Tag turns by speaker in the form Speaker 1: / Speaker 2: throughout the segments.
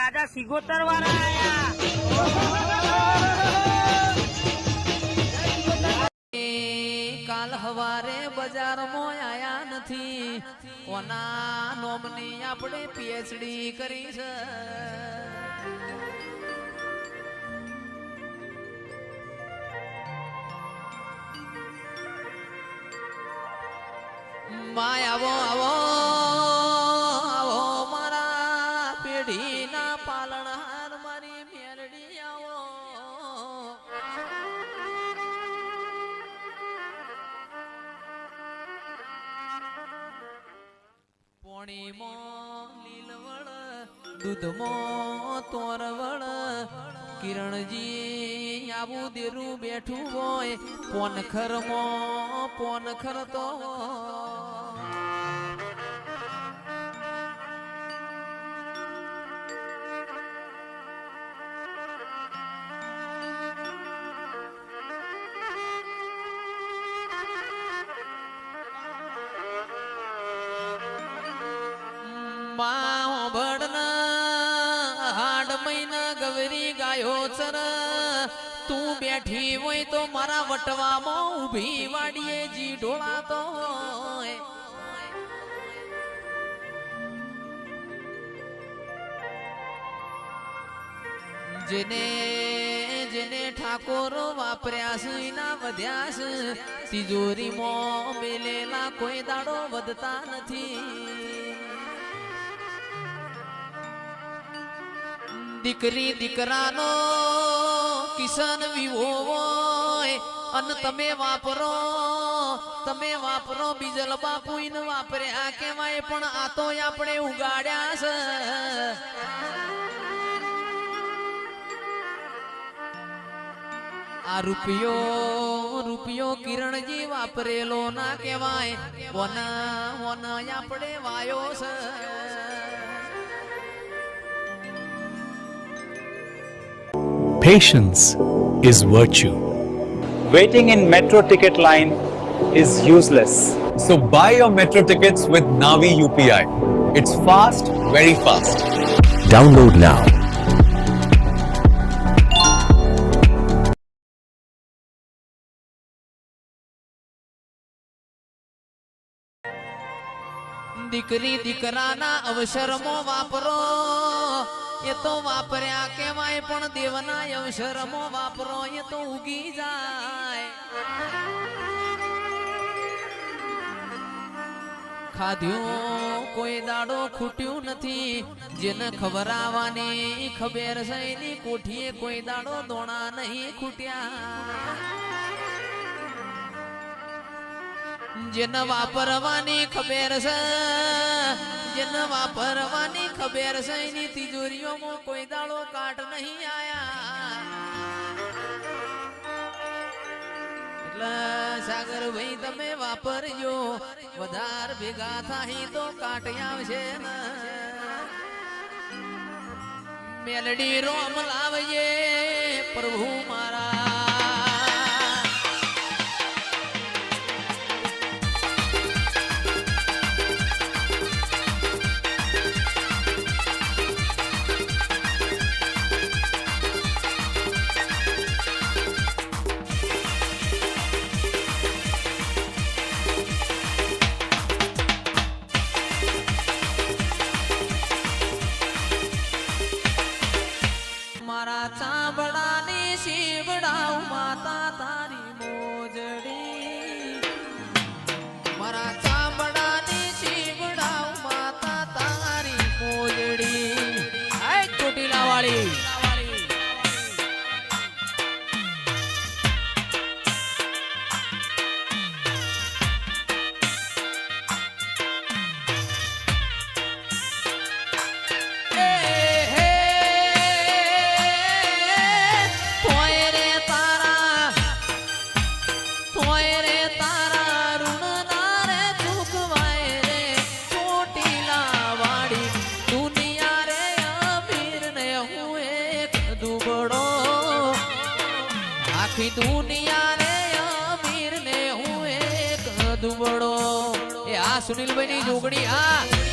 Speaker 1: રાજા સિગોતર વાળા આયા.
Speaker 2: કાલ હવારે બજારમાં આયા નથી. કોના નોમની આપણે પીએચડી કરી છે. માય પેઢીના પાલનહાર મારી મેરડી આવો. પોણીમાં લીલવળ, દૂધમાં તોરવળ, કિરણજી આવું દેરું બેઠું હોય, પોનખરમાં પોનખર તો બાવળના હાડ મહિના ગવરી ગાયો ચર. તું બેઠી હોય તો મારા વટવામાં ઊભી વાડીએ જી ઢોળાતો હોય. જેને જેને ઠાકોરો વાપર્યા છે, એના વધ્યા તિજોરીમાં મેલેલા કોઈ દાડો વધતા નથી. દીકરી દીકરાનો કિશન વિવો હોય. અને તમે વાપરો તમે વાપરો, બીજલ બાપુ વાપરે આ કેવાય પણ આ તો આપણે ઉગાડ્યા છે. આ રૂપિયો રૂપિયો કિરણજી વાપરેલો ના કહેવાય. વના વના આપણે વાયો છે.
Speaker 3: Patience is virtue.
Speaker 4: Waiting in metro ticket line is useless.
Speaker 3: So buy your metro tickets with Navi UPI. It's fast, very fast.
Speaker 5: Download now.
Speaker 2: દીકરી દીકરાના અવસરમાં વાપરો એ તો વાપર્યા કેવાય પણ દેવના અવસરમાં વાપરો, એ તો ઉગી જાય. ખાધ્યું, કોઈ દાડો ખૂટ્યું નથી, જેને ખવરાવાની ખબર એની કોઠીએ કોઈ દાડો દોણા નહીં ખૂટ્યા. જેને વાપરવાની ખબર છે જેને વાપરવાની ખબર છે એની તિજોરીઓમાં કોઈ દાડો કાટ નહીં આયા. સાગર ભાઈ તમે વાપરજો. વધાર ભેગા થાય તો કાટ આવશે મેલડી રોમ લાવજે, પ્રભુ મારા મારા ચાંબડાની શીવડાવ માતા તારી. દુબળો. આખી દુનિયા રે અમીર ને હું એક દુબળો. એ આ સુનિલભાઈ ની જોગણી, આ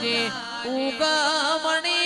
Speaker 2: આજે ઉગમણી